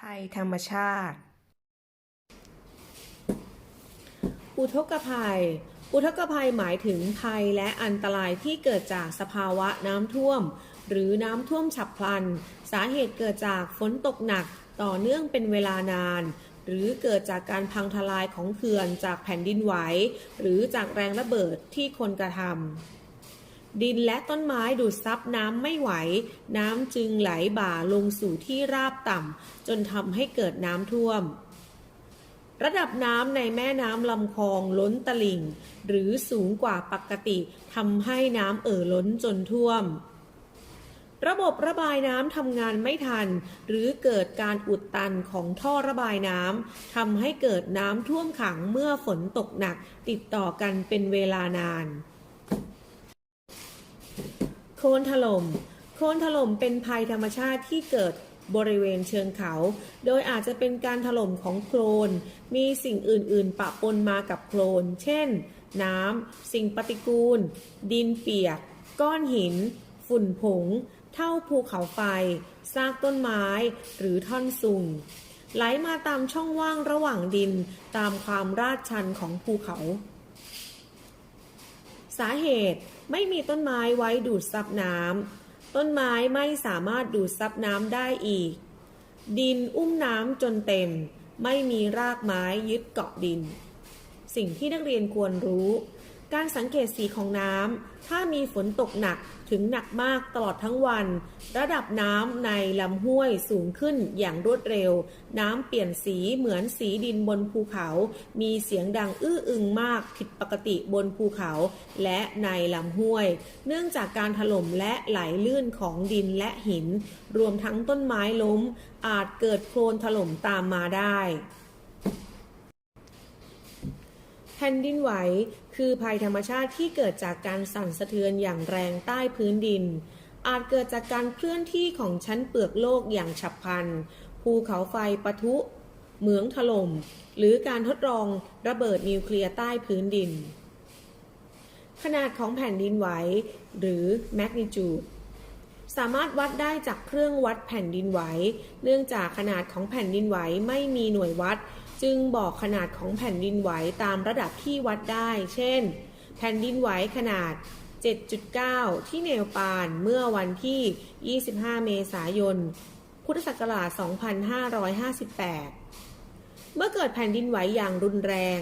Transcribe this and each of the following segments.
ภัยธรรมชาติ อุทกภัย อุทกภัยหมายถึงภัยและอันตรายที่เกิดจากสภาวะน้ำท่วม หรือน้ำท่วมฉับพลัน สาเหตุเกิดจากฝนตกหนักต่อเนื่องเป็นเวลานาน หรือเกิดจากการพังทลายของเขื่อนจากแผ่นดินไหว หรือจากแรงระเบิดที่คนกระทำ ดินและต้นไม้ดูดซับน้ำไม่ไหว น้ำจึงไหลบ่าลงสู่ที่ราบต่ำ จนทำให้เกิดน้ำท่วม ระดับน้ำในแม่น้ำลำคลองล้นตลิ่ง หรือสูงกว่าปกติทำให้น้ำเอ่อล้นจนท่วม ระบบระบายน้ำทำงานไม่ทัน หรือเกิดการอุดตันของท่อระบายน้ำทำให้เกิดน้ำท่วมขังเมื่อฝนตกหนักติดต่อกันเป็นเวลานาน โคลนถล่ม โคลนถล่มเป็นภัยธรรมชาติที่เกิดบริเวณเชิงเขา โดยอาจจะเป็นการถล่มของโคลน มีสิ่งอื่น ๆ ปะปนมากับโคลน เช่น น้ำ สิ่งปฏิกูล ดินเปียก ก้อนหิน ฝุ่นผง เท่าภูเขาไฟ ซากต้นไม้ หรือท่อนซุง ไหลมาตามช่องว่างระหว่างดิน ตามความราดชันของภูเขา สาเหตุไม่มีต้นไม้ไว้ดูดซับน้ำต้นไม้ไม่สามารถดูดซับน้ำได้อีก ดินอุ้มน้ำจนเต็ม ไม่มีรากไม้ยึดเกาะดิน สิ่งที่นักเรียนควรรู้ การสังเกตสีของน้ำ ถ้ามีฝนตกหนักถึงหนักมากตลอดทั้งวัน ระดับน้ำในลำห้วยสูงขึ้นอย่างรวดเร็ว น้ำเปลี่ยนสีเหมือนสีดินบนภูเขา มีเสียงดังอื้ออึงมากผิดปกติบนภูเขา และในลำห้วย เนื่องจากการถล่มและไหลลื่นของดินและหิน รวมทั้งต้นไม้ล้ม อาจเกิดโคลนถล่มตามมาได้ แผ่นดินไหว คือภัยธรรมชาติที่เกิดจากการสั่นสะเทือนอย่างแรงใต้พื้นดิน อาจเกิดจากการเคลื่อนที่ของชั้นเปลือกโลกอย่างฉับพลัน ภูเขาไฟปะทุ เหมืองถล่ม หรือการทดลองระเบิดนิวเคลียร์ใต้พื้นดิน ขนาดของแผ่นดินไหว หรือ magnitude สามารถวัดได้จากเครื่องวัดแผ่นดินไหว เนื่องจากขนาดของแผ่นดินไหวไม่มีหน่วยวัด จึงบอกขนาดของแผ่นดินไหวตามระดับที่วัดได้ เช่น แผ่นดินไหวขนาด 7.9 ที่เนปาลเมื่อวันที่ 25 เมษายน พุทธศักราช 2558 เมื่อเกิดแผ่นดินไหวอย่างรุนแรง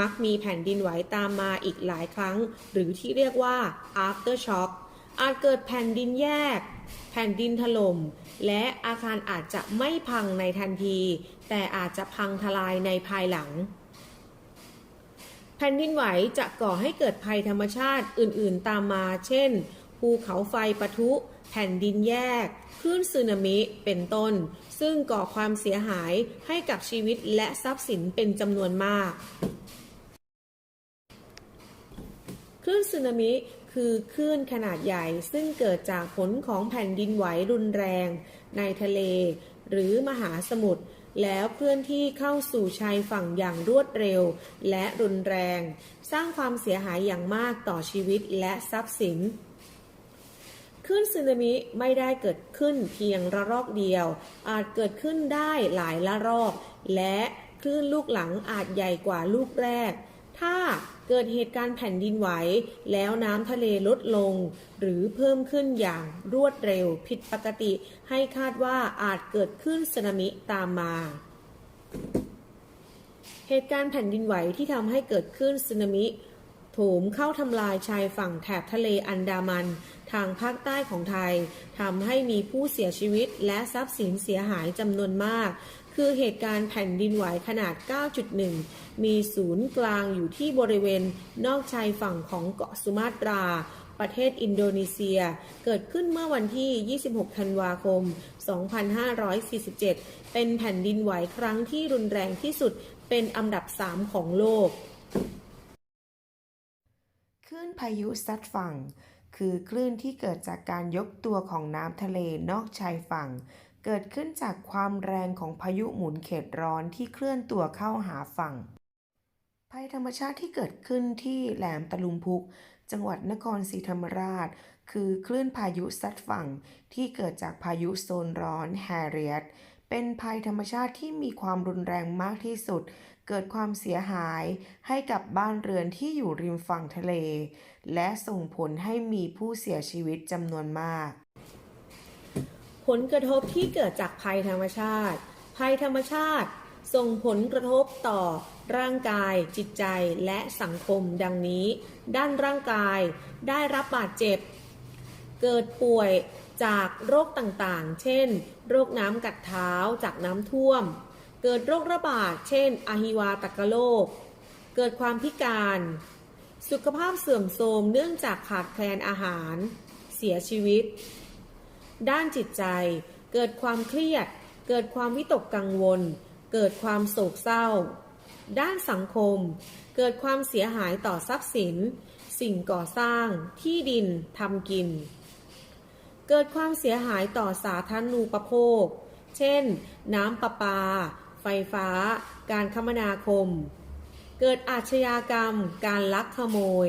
มักมีแผ่นดินไหวตามมาอีกหลายครั้ง หรือที่เรียกว่า after shock อาจเกิดแผ่นดินแยก แผ่นดินถล่ม และอาคารอาจจะไม่พังในทันที แต่อาจจะพังทลายในภายหลัง แผ่นดินไหวจะก่อให้เกิดภัยธรรมชาติอื่น ๆ ตามมา เช่น ภูเขาไฟปะทุ แผ่นดินแยก คลื่นสึนามิ เป็นต้น ซึ่งก่อความเสียหายให้กับชีวิตและทรัพย์สินเป็นจำนวนมากคลื่นสึนามิ คือคลื่นขนาดใหญ่ซึ่งเกิดจากผลของแผ่นดินไหวรุนแรง ในทะเล หรือมหาสมุทรแล้วเคลื่อนที่เข้าสู่ชายฝั่งอย่างรวดเร็ว และรุนแรง สร้างความเสียหายอย่างมากต่อชีวิตและทรัพย์สินคลื่นสึนามิไม่ได้เกิดขึ้นเพียงระลอกเดียว อาจเกิดขึ้นได้หลายละลอก และคลื่นลูกหลังอาจใหญ่กว่าลูกแรก ถ้าเกิดเหตุการณ์แผ่นดินไหว แล้วน้ำทะเลลดลง หรือเพิ่มขึ้นอย่างรวดเร็วผิดปกติ ให้คาดว่าอาจเกิดขึ้นสึนามิตามมา เหตุการณ์แผ่นดินไหวที่ทำให้เกิดขึ้นสึนามิ มเข้าทำลายชายฝั่งแถบทะเลอันดามัน ทางภาคใต้ของไทยทำให้มีผู้เสียชีวิตและทรัพย์สินเสียหายจำนวนมาก คือเหตุการณ์แผ่นดินไหวขนาด 9.1 มีศูนย์กลางอยู่ที่บริเวณนอกชายฝั่งของเกาะสุมาตราประเทศอินโดนีเซีย เกิดขึ้นเมื่อวันที่ 26 ธันวาคม 2547 เป็นแผ่นดินไหวครั้งที่รุนแรงที่สุดเป็นอันดับ 3 ของโลก คลื่นพายุซัดฝั่ง คือคลื่นที่เกิดจากการยกตัวของน้ำทะเลนอกชายฝั่ง เกิดขึ้นจากความแรงของพายุหมุนเขตร้อนที่เคลื่อนตัวเข้าหาฝั่ง ภัยธรรมชาติที่เกิดขึ้นที่แหลมตะลุมพุก จังหวัดนครศรีธรรมราช คือคลื่นพายุซัดฝั่ง ที่เกิดจากพายุโซนร้อนแฮเรียตเป็นภัยธรรมชาติที่มีความรุนแรงมากที่สุด เกิดความเสียหายให้กับบ้านเรือนที่อยู่ริมฝั่งทะเล และส่งผลให้มีผู้เสียชีวิตจำนวนมาก ผลกระทบที่เกิดจากภัยธรรมชาติ ภัยธรรมชาติส่งผลกระทบต่อร่างกาย จิตใจและสังคมดังนี้ ด้านร่างกายได้รับบาดเจ็บ เกิดป่วยจากโรคต่างๆ เช่น โรคน้ำกัดเท้าจากน้ำท่วม เกิดโรคระบาด เช่นอหิวาตกโรค เกิดความพิการ สุขภาพเสื่อมโทรมเนื่องจากขาดแคลนอาหาร เสียชีวิต ด้านจิตใจ เกิดความเครียด เกิดความวิตกกังวล เกิดความโศกเศร้า ด้านสังคม เกิดความเสียหายต่อทรัพย์สิน สิ่งก่อสร้าง ที่ดินทำกิน เกิดความเสียหายต่อสาธารณูปโภค เช่น น้ำประปา ไฟฟ้า การคมนาคม เกิดอาชญากรรม การลักขโมย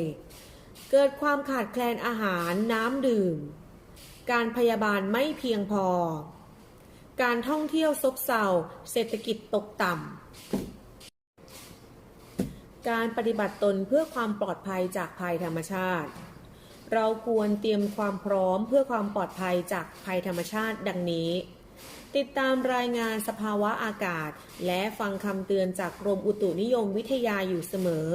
เกิดความขาดแคลนอาหารน้ำดื่ม การพยาบาลไม่เพียงพอ การท่องเที่ยวซบเซาเศรษฐกิจตกต่ำ การปฏิบัติตนเพื่อความปลอดภัยจากภัยธรรมชาติ เราควรเตรียมความพร้อมเพื่อความปลอดภัยจากภัยธรรมชาติดังนี้ ติดตามรายงานสภาวะอากาศ และฟังคำเตือนจากกรมอุตุนิยมวิทยาอยู่เสมอ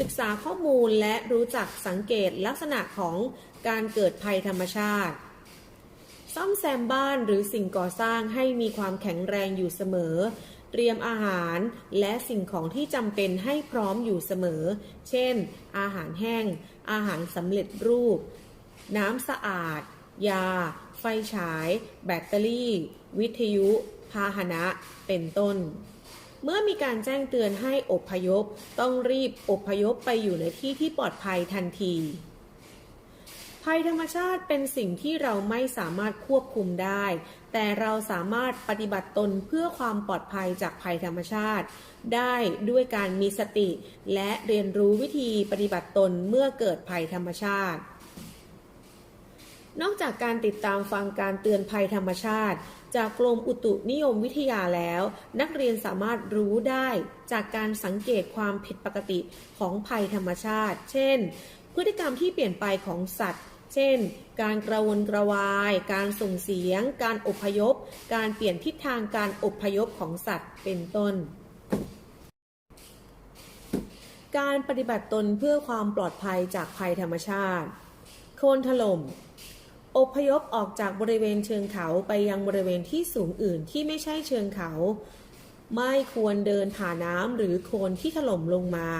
ศึกษาข้อมูลและรู้จักสังเกตลักษณะของการเกิดภัยธรรมชาติ ซ่อมแซมบ้านหรือสิ่งก่อสร้างให้มีความแข็งแรงอยู่เสมอ เตรียมอาหารและสิ่งของที่จำเป็นให้พร้อมอยู่เสมอ เช่น อาหารแห้ง อาหารสำเร็จรูป น้ำสะอาด ยา ไฟฉาย แบตเตอรี่ วิทยุ พาหนะ เป็นต้น เมื่อมีการแจ้งเตือนให้อพยพ ต้องรีบอพยพไปอยู่ในที่ที่ปลอดภัยทันที ภัยธรรมชาติเป็นสิ่งที่เราไม่สามารถควบคุมได้ แต่เราสามารถปฏิบัติตนเพื่อความปลอดภัยจากภัยธรรมชาติ ได้ด้วยการมีสติ และเรียนรู้วิธีปฏิบัติตนเมื่อเกิดภัยธรรมชาติ นอกจากการติดตามฟังการเตือนภัยธรรมชาติ จากกรมอุตุนิยมวิทยาแล้ว นักเรียนสามารถรู้ได้จากการสังเกตความผิดปกติของภัยธรรมชาติ เช่น พฤติกรรมที่เปลี่ยนไปของสัตว์ เช่น การกระวนกระวาย การส่งเสียง การอพยพ การเปลี่ยนทิศทางการอพยพของสัตว์ เป็นต้นการปฏิบัติตนเพื่อความปลอดภัยจากภัยธรรมชาติ โคลนถล่ม อพยพออกจากบริเวณเชิงเขาไปยังบริเวณที่สูงอื่นที่ไม่ใช่เชิงเขา ไม่ควรเดินผ่าน้ำหรือโคลนที่ถล่มลงมา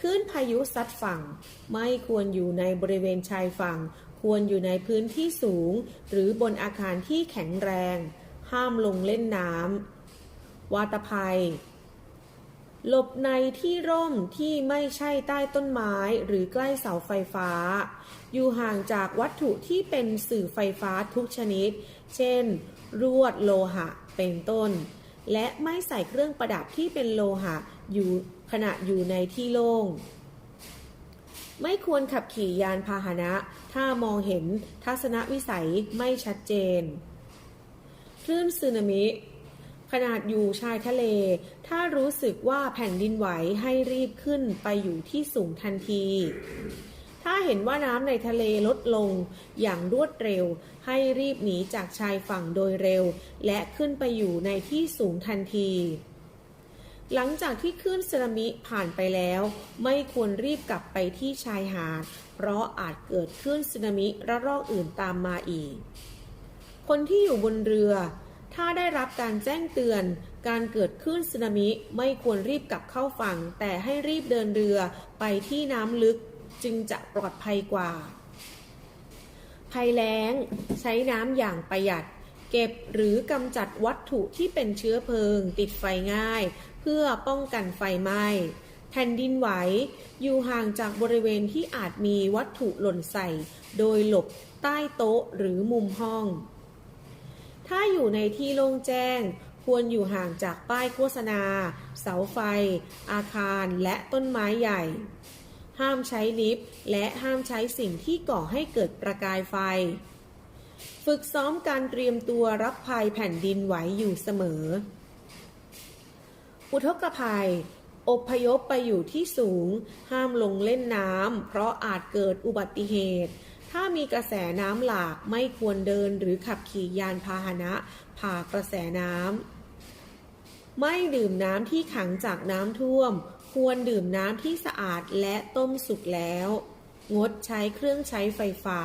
คลื่นพายุซัดฝั่ง ไม่ควรอยู่ในบริเวณชายฝั่ง ควรอยู่ในพื้นที่สูง หรือบนอาคารที่แข็งแรง ห้ามลงเล่นน้ำวาตภัย หลบในที่ร่มที่ไม่ใช่ใต้ต้นไม้หรือใกล้เสาไฟฟ้า อยู่ห่างจากวัตถุที่เป็นสื่อไฟฟ้าทุกชนิด เช่น รวดโลหะเป็นต้น และไม่ใส่เครื่องประดับที่เป็นโลหะอยู่ขณะอยู่ในที่โล่ง ไม่ควรขับขี่ยานพาหนะ ถ้ามองเห็นทัศนวิสัยไม่ชัดเจน คลื่นสึนามิ ขนาดอยู่ชายทะเล ถ้ารู้สึกว่าแผ่นดินไหวให้รีบขึ้นไปอยู่ที่สูงทันที ถ้าเห็นว่าน้ำในทะเลลดลงอย่างรวดเร็ว ให้รีบหนีจากชายฝั่งโดยเร็ว และขึ้นไปอยู่ในที่สูงทันที หลังจากที่คลื่นสึนามิผ่านไปแล้ว ไม่ควรรีบกลับไปที่ชายหาด เพราะอาจเกิดคลื่นสึนามิระลอกอื่นตามมาอีก คนที่อยู่บนเรือ ถ้าได้รับการแจ้งเตือน การเกิดคลื่นสึนามิไม่ควรรีบกลับเข้าฝั่ง แต่ให้รีบเดินเรือไปที่น้ำลึกจึงจะปลอดภัยกว่า ภัยแล้ง ใช้น้ำอย่างประหยัด เก็บหรือกำจัดวัตถุที่เป็นเชื้อเพลิง ติดไฟง่าย เพื่อป้องกันไฟไหม้แผ่นดินไหว อยู่ห่างจากบริเวณที่อาจมีวัตถุหล่นใส่ โดยหลบใต้โต๊ะหรือมุมห้อง ถ้าอยู่ในที่โล่งแจ้ง ควรอยู่ห่างจากป้ายโฆษณา เสาไฟ อาคารและต้นไม้ใหญ่ ห้ามใช้ลิฟต์และห้ามใช้สิ่งที่ก่อให้เกิดประกายไฟ ฝึกซ้อมการเตรียมตัวรับภัยแผ่นดินไหวอยู่เสมอ อุทกภัยอบพยพไปอยู่ที่สูง ห้ามลงเล่นน้ำ เพราะอาจเกิดอุบัติเหตุ ถ้ามีกระแสน้ำหลากไม่ควรเดินหรือขับขี่ยานพาหนะผ่ากระแสน้ำ ไม่ดื่มน้ำที่ขังจากน้ำท่วม ควรดื่มน้ำที่สะอาดและต้มสุกแล้ว งดใช้เครื่องใช้ไฟฟ้า